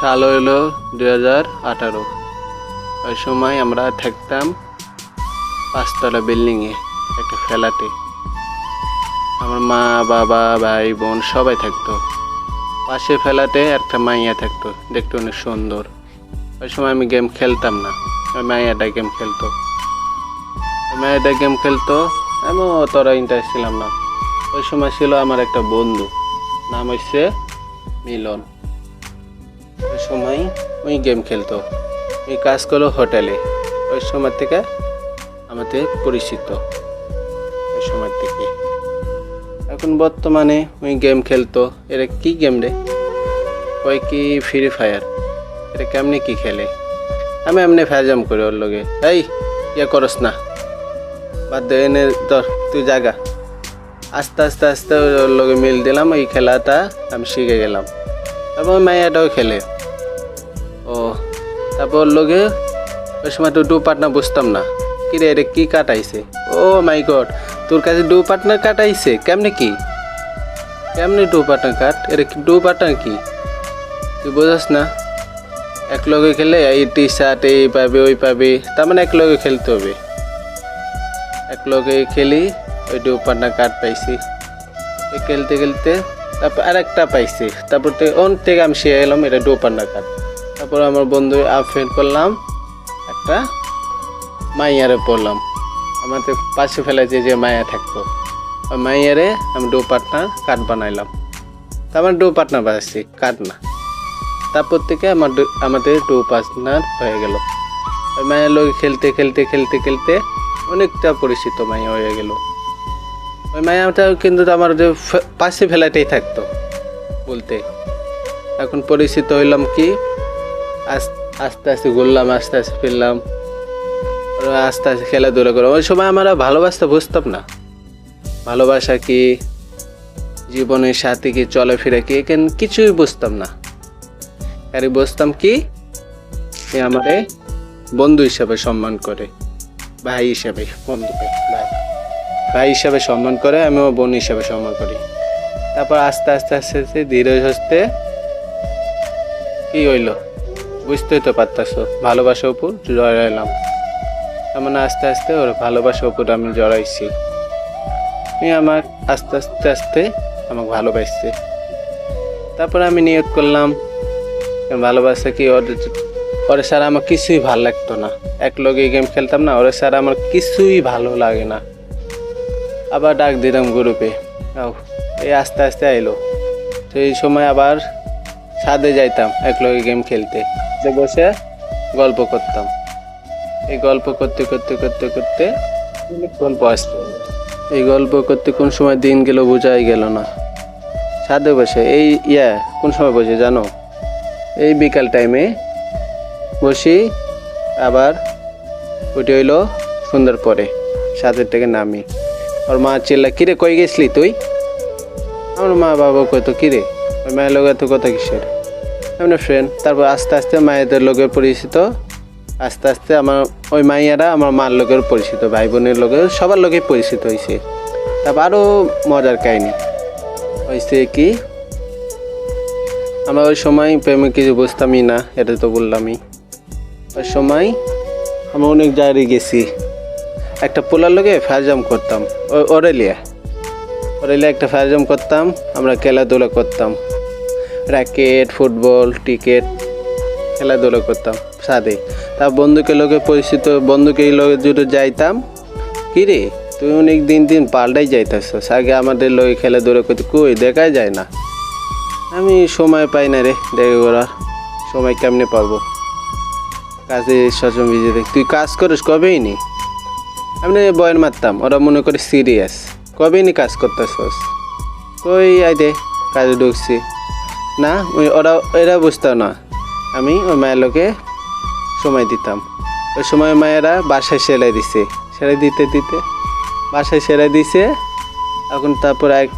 সাল হইল দুই হাজার আঠারো। ওই সময় আমরা থাকতাম পাঁচতলা বিল্ডিংয়ে, একটা ফ্ল্যাটে। আমার মা, বাবা, ভাই, বোন সবাই থাকতো। পাশে ফেলাতে একটা মাইয়া থাকতো, দেখতে অনেক সুন্দর। ওই সময় আমি গেম খেলতাম না, ওই মাইয়াটা গেম খেলতো। ওই গেম খেলতো আমিও অতটা ইন্টারেস্ট ছিলাম না। ওই সময় ছিল আমার একটা বন্ধু, নাম হচ্ছে মিলন। সময় ওই গেম খেলতো। ওই কাজ করল হোটেলে ওই সময় থেকে আমাদের পরিচিত। ওই সময় থেকে। এখন বর্তমানে ওই গেম খেলতো। এটা কি গেম রে? ওই কি ফ্রি ফায়ার এটা কেমনি কি খেলে? আমি এমনি ফ্যাজাম করি ওর লগে। এই ইয়ে করস না। বাদ দে, এনে ধর, তুই জাগা। আস্তে আস্তে আস্তে ওর লগে মিল দিলাম। এই খেলাটা আমি শিখে গেলাম। তারপর ওই মাইয়াটাও খেলে। ও, তারপর লগে ওই সময় তো ডু পার্টনার বুঝতাম না। কি রে, এটা কি কাটাইছে? ও মাই গড, তোর কাছে ডু পার্টনার কাটাইছে? কেমনে কি? কেমনে ডু পার্টনার কাট? এটা ডু পার্টনার কি? তুই বোঝাস না। এক লগে খেলে এই টি শার্ট এই পাবে, ওই পাবে, তার মানে এক খেলতে হবে। এক লগে খেলি, ওই ডু পার্টনার কার্ড পাইছি। খেলতে খেলতে তারপর আরেকটা পাইছি। তারপর অন থেকে আমি শিখে গেলাম এটা ডু পার্টনার কার্ড তারপর আমার বন্ধু ফ্রেন্ড করলাম, একটা মাইয়ারে পড়লাম। আমাদের পাশে ফেলে যে মায়া থাকতো মাইয়ারে আমি ডু পার্টনার কাঠ বানাইলাম। তার মানে ডু পার্টনার বানাচ্ছি কার্ড না। তারপর থেকে আমার আমাদের ডু পার্টনার হয়ে গেল। ওই মায়ের লোক খেলতে খেলতে খেলতে খেলতে অনেকটা পরিচিত মায়া হয়ে গেল। ওই মায়াটা কিন্তু আমার যে পাশে ফেলাটাই থাকতো, বলতে। এখন পরিচিত হইলাম কি? আস্তে আস্তে ঘুরলাম, আস্তে আস্তে ফিরলাম। আস্তে আস্তে খেলাধুলা করলাম ওই সময় আমরা ভালোবাসতে বুঝতাম না। ভালোবাসা কি, জীবনের সাথে কি, চলাফেরা কি এখানে কিছুই বুঝতাম না। আরে বুঝতাম কি আমারে বন্ধু হিসাবে সম্মান করে, ভাই হিসাবে বন্ধুকে ভাই। ভাই হিসাবে সম্মান করে আমি আমিও বোন হিসাবে সম্মান করি। তারপর আস্তে আস্তে আস্তে আস্তে, ধীরে সুস্থে কি হইল? বুঝতেই তো পারতাস ভালোবাসার উপর জড়াইলাম। তার মানে আস্তে আস্তে ওর ভালোবাসার উপর আমি জড়াইছি। আমার আস্তে আস্তে আস্তে আমাকে ভালোবাসছে। তারপরে আমি নিয়োগ করলাম ভালোবাসা কি ওর ওরে স্যার আমার কিছুই ভালো লাগতো না। এক লগে গেম খেলতাম না, ওরে স্যার আমার কিছুই ভালো লাগে না। আবার ডাক দিলাম গ্রুপে, আও এই আস্তে আস্তে আইলো। এই সময় আবার ছাদে যাইতাম এক লগে গেম খেলতে। যে বসে গল্প করতাম। এই গল্প করতে করতে করতে করতে গল্প আসতো এই গল্প করতে কোন সময় দিন গেল বোঝাই গেল না। ছাদে বসে, এই ইয়া, কোন সময় বসে জানো? এই বিকাল টাইমে বসি, আবার উঠে হইল সুন্দর পরে সাতের থেকে নামি। ওর মা চিল্লা, কিরে, কই গেছলি তুই? আমার মা বাবা কইতো, কিরে? ওই মায়ের লোক এত কথা কিসের? এমনি ফ্রেন্ড তারপর আস্তে আস্তে মায়েদের লোকের পরিচিত, আস্তে আস্তে আমার ওই মাইয়ারা আমার মার লোকের পরিচিত ভাই বোনের লোকের সবার লোকে পরিচিত হয়েছে তারপর আরও মজার কাহিনি হয়েছে কি, আমরা ওই সময় প্রেমে কিছু বুঝতামই না, এটা তো বললামই। ওই সময় আমরা অনেক জায়গায় গেছি, একটা পোলার লোকে ফায়ারজাম করতাম ওরেলিয়া ওরেলিয়া একটা ফায়ারজাম করতাম, আমরা খেলাধুলা করতাম। র্যাকেট ফুটবল ক্রিকেট খেলাধুলা করতাম সাথে তা বন্ধুকে লোকে পরিচিত, বন্ধুকে লোকে জুড়ে যাইতাম। কী রে? তুই অনেক দিন দিন পাল্টাই যাইতাস আগে আমাদের লোকে খেলাধুলা করতে কই দেখাই যায় না। আমি সময় পাই না রে দেখে করার। সময় কেমনে পাবো? কাজে সচম ভিজে দেখ তুই কাজ করিস কবেই নি? আমি না বয়ের মারতাম, ওরা মনে করে সিরিয়াস কবেই নি কাজ করতেছস? কই আই দে, কাজে ঢুকছি। না, ওই ওরা, এরা বুঝতো না। আমি ওই মায়ের লোকে সময় দিতাম। ওই সময় মায়েরা বাসায় সেলাই দিছে। সেলাই দিতে দিতে বাসায় সেলাই দিছে। এখন তারপর এক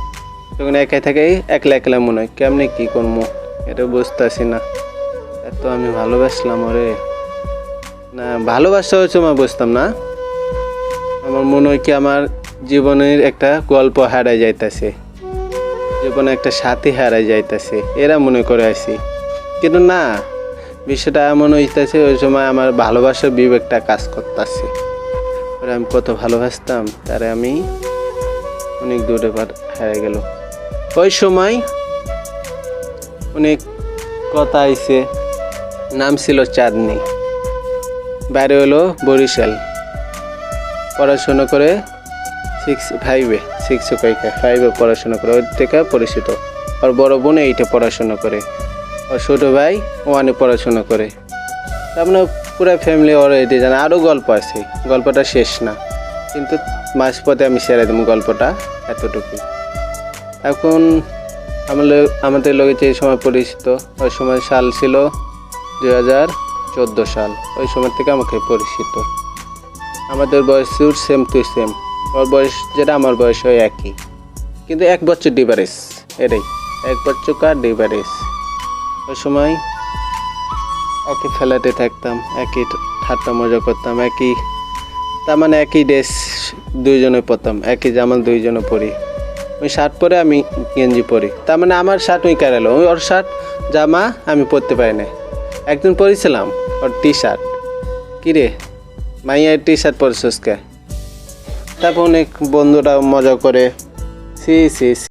যখন একাই থাকে, একলা একলা মনে হয়, কেমনে কী করব এটা বুঝতেছি না। এত আমি ভালোবাসলাম ওরে। না, ভালোবাসা হচ্ছে আমার বুঝতাম না। আমার মনে হয় কি আমার জীবনের একটা গল্প হারাই যাইতেছে। জীবনে একটা সাথী হারাই যাইতেছে, এরা মনে করে আছি কিন্তু না, বিষয়টা এমন হইতেছে, ওই সময় আমার ভালোবাসার বিবেকটা কাজ করতেছে। ওরা আমি কত ভালোবাসতাম, তারে আমি অনেক দূরে পার হারিয়ে গেল। ওই সময় অনেক কথা আইছে, নাম ছিল চাঁদনি। বাইরে হলো বরিশাল। পড়াশোনা করে সিক্স ফাইভে সিক্স কয়েকে ফাইভে পড়াশোনা করে, ওর থেকে পরিচিত। আর বড় বোন এইটে পড়াশোনা করে। আর ছোটো ভাই ওয়ানে পড়াশোনা করে। মানে পুরো ফ্যামিলি ওর এটি জানে। আরও গল্প আছে। গল্পটা শেষ না। কিন্তু মাঝপথে আমি সেরে দেবো গল্পটা এতটুকু এখন আমাদের আমাদের লোকে যে সময় পরিচিত, ওই সময় সাল ছিল দুই হাজার চোদ্দ সাল। ওই সময় থেকে আমাকে পরিচিত। আমাদের বয়স সেম টু সেম ওর বয়স যেটা আমার বয়স হয় একই। কিন্তু এক বছর ডিফারেন্স এটাই। এক বছর কার ডিফারেন্স ওই সময় একই ফেলাতে থাকতাম, একই ঠাট্টা মজা করতাম, একই তার মানে একই ড্রেস দুইজনে পরতাম, একই জামা দুইজনে পরি। ওই শার্ট পরে আমি গেঞ্জি পরি। তার মানে আমার শার্ট ওই কারালো ওই ওর শার্ট জামা আমি পরতে পারি না একদিন পরেছিলাম ওর টি শার্ট কিরে, মাইয়ার টি শার্ট পরেছিস কে? তারপর অনেক বন্ধুরা মজা করে সি সি।